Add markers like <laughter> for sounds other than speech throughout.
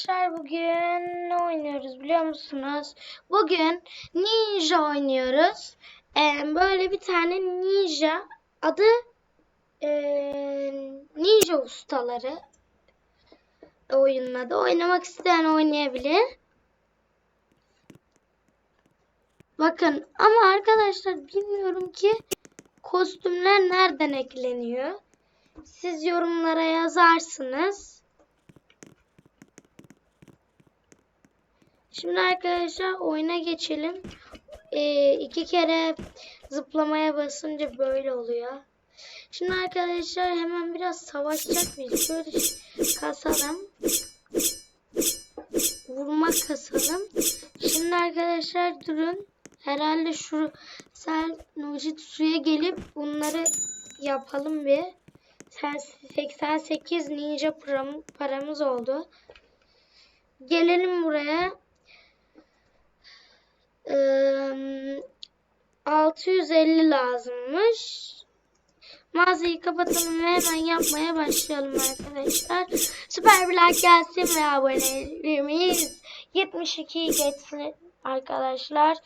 Arkadaşlar bugün ne oynuyoruz biliyor musunuz? Bugün Ninja oynuyoruz. Ee, böyle bir tane Ninja adı ee, Ninja Ustaları oyunun adı. Oynamak isteyen oynayabilir. Bakın ama arkadaşlar bilmiyorum ki kostümler nereden ekleniyor. Siz yorumlara yazarsınız. Şimdi arkadaşlar oyuna geçelim. Ee, iki kere zıplamaya basınca böyle oluyor. Şimdi arkadaşlar hemen biraz savaşacak mıyız? Şöyle kasalım. Vurma kasalım. Şimdi arkadaşlar durun. Herhalde şu sel suya gelip bunları yapalım bir. 88 ninja param, paramız oldu. Gelelim buraya. Ee, 650 lazımmış. Mağazayı kapatalım ve hemen yapmaya başlayalım arkadaşlar. Süper bir like gelsin ve abonelerimiz 72 geçsin arkadaşlar.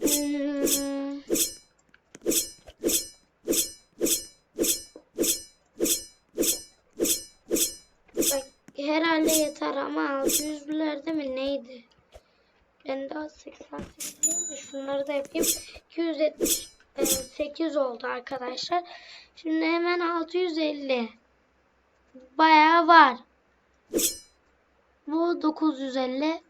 Hmm. 288 şunları da yapayım. 278 e, oldu arkadaşlar. Şimdi hemen 650 bayağı var. Bu 950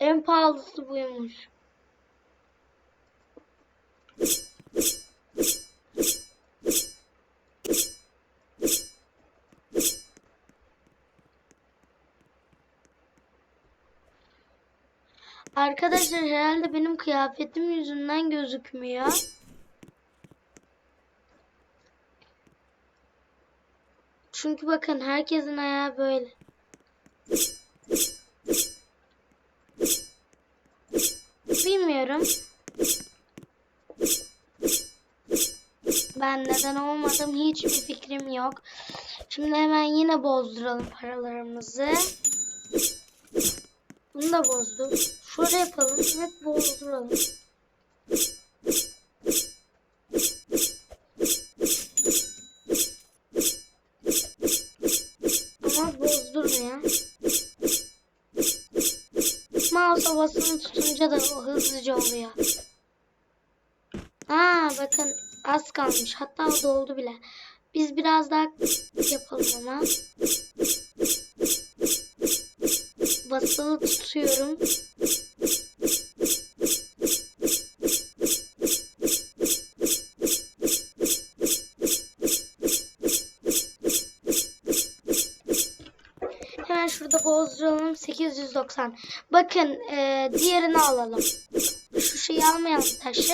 En pahalısı buymuş. Arkadaşlar herhalde benim kıyafetim yüzünden gözükmüyor. Çünkü bakın herkesin ayağı böyle. Bilmiyorum. Ben neden olmadım hiçbir fikrim yok. Şimdi hemen yine bozduralım paralarımızı. Bunu da bozduk. Şöyle yapalım. Hep bozduralım. Ama bozdurmuyor. Mouse basılı tutunca da hızlıca oluyor. Aa bakın az kalmış. Hatta doldu bile. Biz biraz daha yapalım ama. Basılı tutuyorum. Şurada bozduralım. 890. Bakın e, diğerini alalım. Şu şeyi almayalım taşı.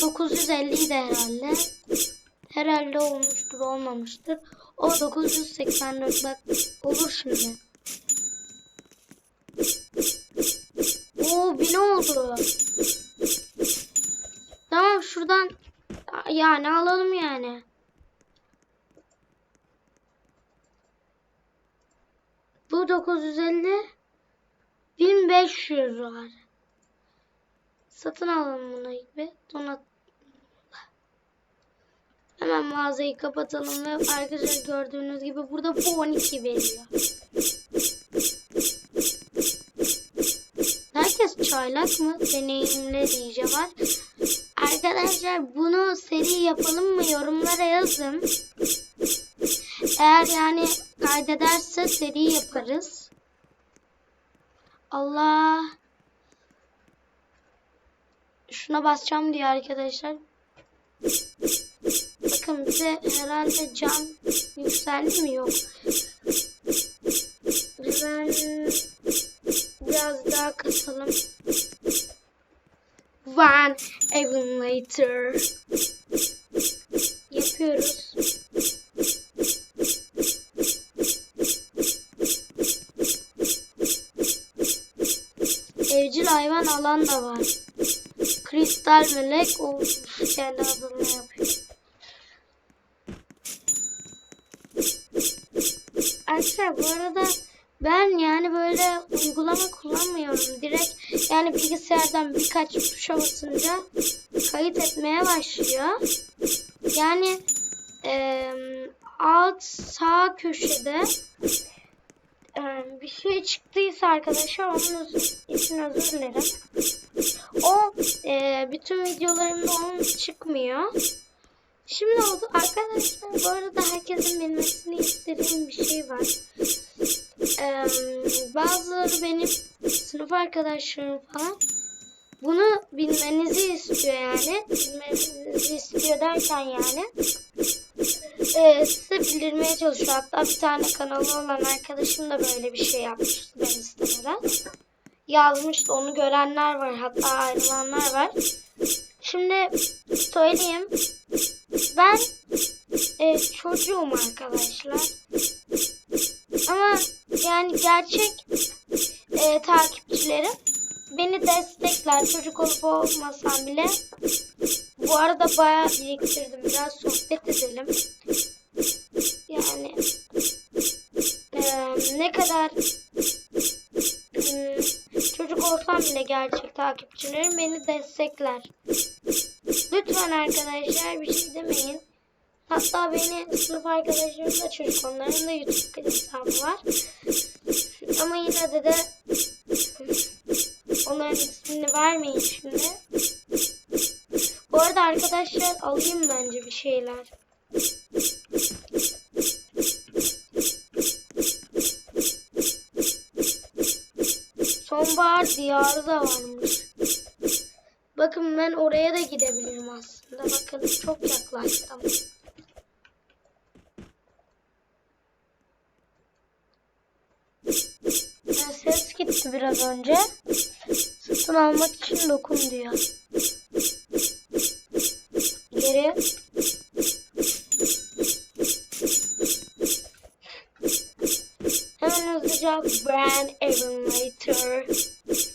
950 idi herhalde. Herhalde olmuştur olmamıştır. O 984 bak olur şimdi. Oo 1000 oldu. Tamam şuradan yani alalım yani. Bu 950 1500 var. Satın alalım bunu bir. Donat. Hemen mağazayı kapatalım ve arkadaşlar gördüğünüz gibi burada bu 12 veriyor. Herkes çaylak mı? Deneyimli iyice var. Arkadaşlar bunu seri yapalım mı? Yorumlara yazın. Eğer yani kaydederse seri yaparız. Allah. Şuna basacağım diye arkadaşlar. Bakın bize herhalde cam yükseldi mi? Yok. Hemen biraz daha kasalım. One even later. Yapıyoruz. Evcil hayvan alan da var. Kristal melek o kendi adını yapıyor. Arkadaşlar bu arada ben yani böyle uygulama kullanmıyorum. Direkt yani bilgisayardan birkaç tuşa basınca kayıt etmeye başlıyor. Yani eee, alt sağ köşede bir şey çıktıysa arkadaşlar onun için özür dilerim. O eee, bütün videolarımda onun çıkmıyor. Şimdi oldu arkadaşlar bu arada herkesin bilmesini istediğim bir şey var. Eee, bazıları benim sınıf arkadaşlarım falan bunu bilmenizi istiyor yani. Bilmenizi istiyor derken yani. Eee size bildirmeye çalışıyor. Hatta bir tane kanalı olan arkadaşım da böyle bir şey yapmıştı ben istemeden. Yazmıştı. Onu görenler var. Hatta ayrılanlar var. Şimdi söyleyeyim. Ben e, çocuğum arkadaşlar. Ama yani gerçek e, takipçilerim beni destekler. Çocuk olup olmasam bile. Bu arada bayağı biriktirdim. Biraz sohbet edelim. Yani e, ne kadar e, çocuk olsam bile gerçek takipçilerim beni destekler. Lütfen arkadaşlar bir şey demeyin. Hatta beni sınıf arkadaşlarım da çocuk onların da YouTube hesabı var. Ama yine de de onların ismini vermeyin şimdi. Bu arada arkadaşlar alayım bence bir şeyler. Sonbahar diyarı da varmış. Bakın ben oraya da gidebilirim aslında. Bakın çok yaklaştım. Ya ses gitti biraz önce. Satın almak için dokun diyor. Geri. Hemen hızlıca Brand Emulator.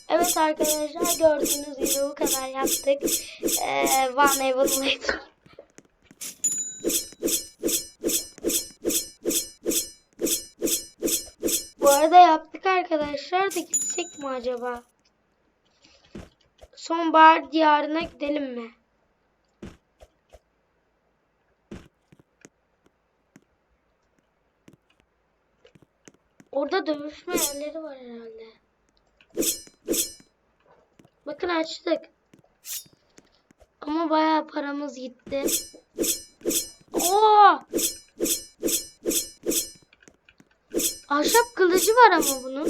Evet arkadaşlar gördüğünüz gibi bu kadar yaptık. Ee, One Emulator. Bu arada yaptık arkadaşlar da gitsek mi acaba? Sonbahar diyarına gidelim mi? Orada dövüşme yerleri var herhalde. Bakın açtık. Ama bayağı paramız gitti. Oo! Ahşap kılıcı var ama bunun.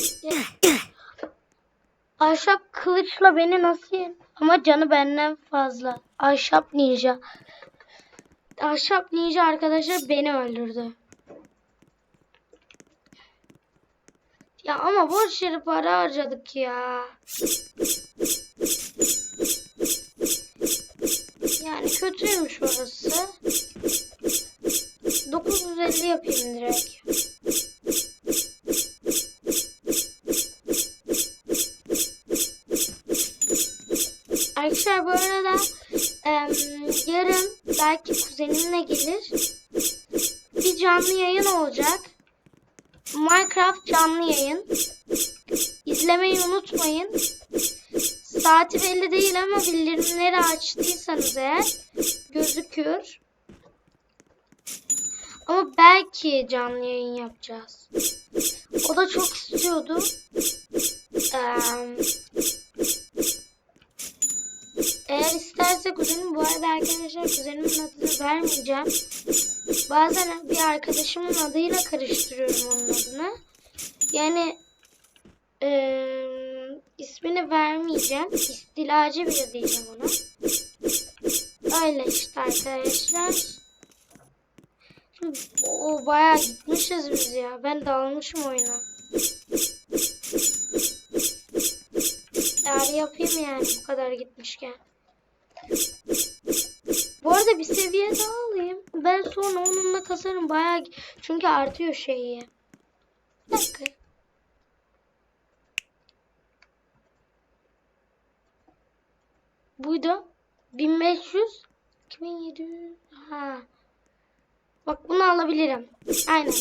Ahşap kılıçla beni nasıl yen? Ama canı benden fazla. Ahşap ninja. Ahşap ninja arkadaşlar beni öldürdü. Ya ama boş yere para harcadık ya. Yani kötüymüş orası. 950 yapayım direkt. Arkadaşlar bu arada em, yarın belki kuzenimle gelir. Bir canlı yayın olacak. Minecraft canlı yayın. İzlemeyi unutmayın. Saati belli değil ama bildirimleri açtıysanız eğer gözüküyor. Ama belki canlı yayın yapacağız. O da çok istiyordu. Eğer isterse kuzenim bu arada arkadaşlar kuzenimin adını vermeyeceğim. Bazen bir arkadaşımın adıyla karıştırıyorum onun adını. Yani eee, ismini vermeyeceğim. İstilacı biri diyeceğim ona. Öyle işte arkadaşlar. O bayağı gitmişiz biz ya. Ben dalmışım oyuna. Yani yapayım yani bu kadar gitmişken. Bu arada bir seviye daha alayım. Ben sonra onunla kasarım bayağı. Çünkü artıyor şeyi. Bir buydu. 1500 2700 ha. Bak bunu alabilirim. Aynen.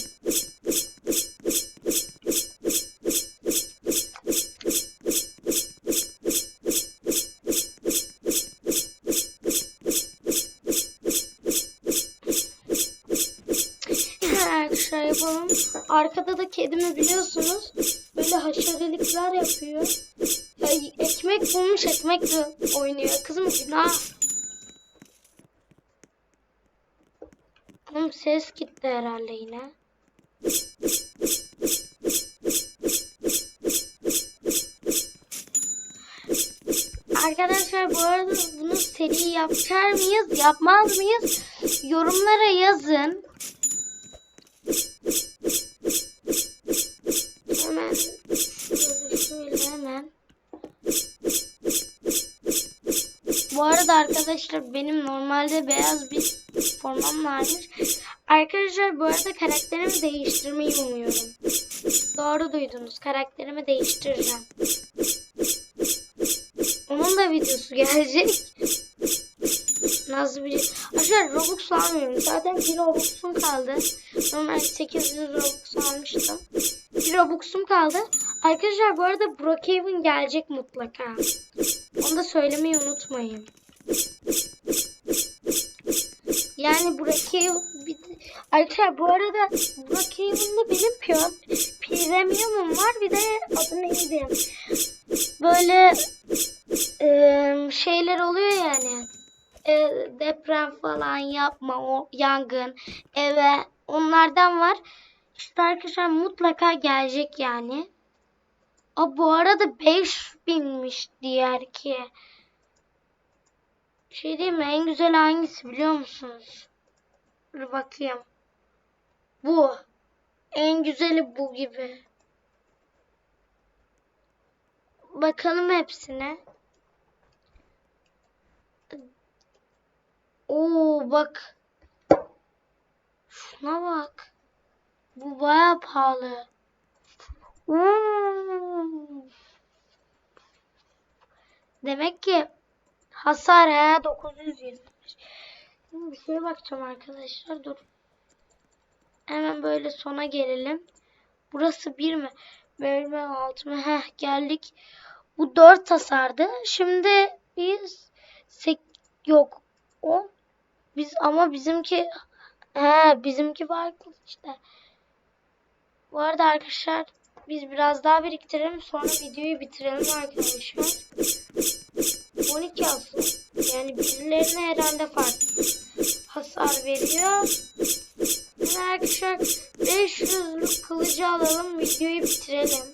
Arkadaşlar yapalım. Arkada da kedimi biliyorsunuz. Böyle haşerelikler yapıyor. Ekmek bulmuş ekmekle oynuyor. Kızım günah. Oğlum ses gitti herhalde yine. Arkadaşlar bu arada bunu seri yapar mıyız, yapmaz mıyız? Yorumlara yazın. Bu arada arkadaşlar benim normalde beyaz bir formam varmış. Arkadaşlar bu arada karakterimi değiştirmeyi umuyorum. Doğru duydunuz. Karakterimi değiştireceğim. Onun da videosu <laughs> gelecek. Nasıl bir... Arkadaşlar Robux almıyorum. Zaten bir Robux'um kaldı. Normal 800 Robux almıştım. Bir Robux'um kaldı. Arkadaşlar bu arada Brookhaven gelecek mutlaka. Onu da söylemeyi unutmayın. Yani Brookhaven... Arkadaşlar bu arada Brookhaven'da benim piyon, premium'um var. Bir de adı neydi? Böyle e, şeyler oluyor yani. E, deprem falan yapma, o yangın, eve onlardan var. İşte arkadaşlar mutlaka gelecek yani. A bu arada 5000'miş diğer ki. Şey diyeyim mi? En güzel hangisi biliyor musunuz? Dur bakayım. Bu. En güzeli bu gibi. Bakalım hepsine. Oo bak. Şuna bak. Bu baya pahalı. Hmm. Demek ki hasar he 925. Şimdi bir şeye bakacağım arkadaşlar. Dur. Hemen böyle sona gelelim. Burası bir mi? Bölme altı mı? Heh geldik. Bu 4 hasardı. Şimdi biz sek yok 10 biz ama bizimki he bizimki farklı işte. Bu arada arkadaşlar biz biraz daha biriktirelim sonra videoyu bitirelim arkadaşlar. 12 olsun. Yani birilerine herhalde farklı hasar veriyor. Yani arkadaşlar 500'lük kılıcı alalım videoyu bitirelim.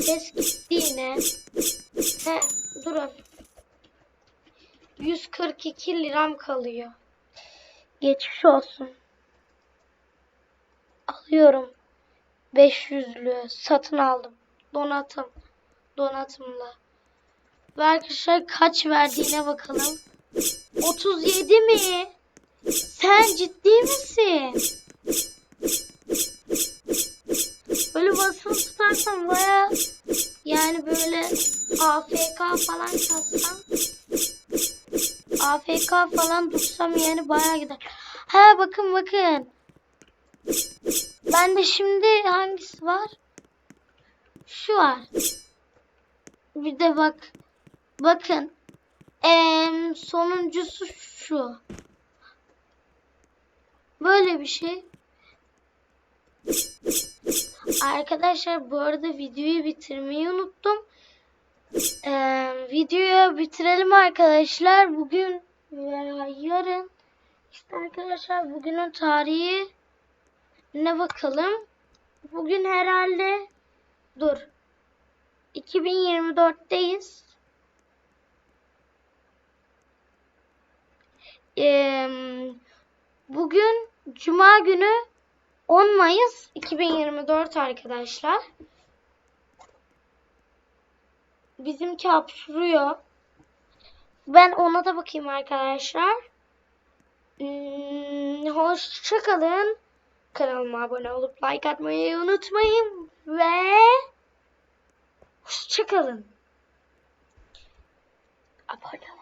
Ses gitti yine. He, durun. 142 liram kalıyor. Geçmiş olsun. Alıyorum. 500'lü satın aldım. Donatım. Donatımla. Ve arkadaşlar kaç verdiğine bakalım. 37 mi? Sen ciddi misin? Böyle basılı tutarsam baya yani böyle AFK falan katsam AFK falan dursam yani baya gider. Ha bakın bakın. Ben de şimdi hangisi var? Şu var. Bir de bak. Bakın. Ee, sonuncusu şu. Böyle bir şey. Arkadaşlar bu arada videoyu bitirmeyi unuttum. Ee, videoyu bitirelim arkadaşlar. Bugün veya yarın işte arkadaşlar bugünün tarihi ne bakalım. Bugün herhalde dur. 2024'teyiz. Ee, bugün Cuma günü 10 Mayıs 2024 arkadaşlar. Bizimki hapşuruyor. Ben ona da bakayım arkadaşlar. Hmm, hoşçakalın. Kanalıma abone olup like atmayı unutmayın. Ve hoşçakalın. Abone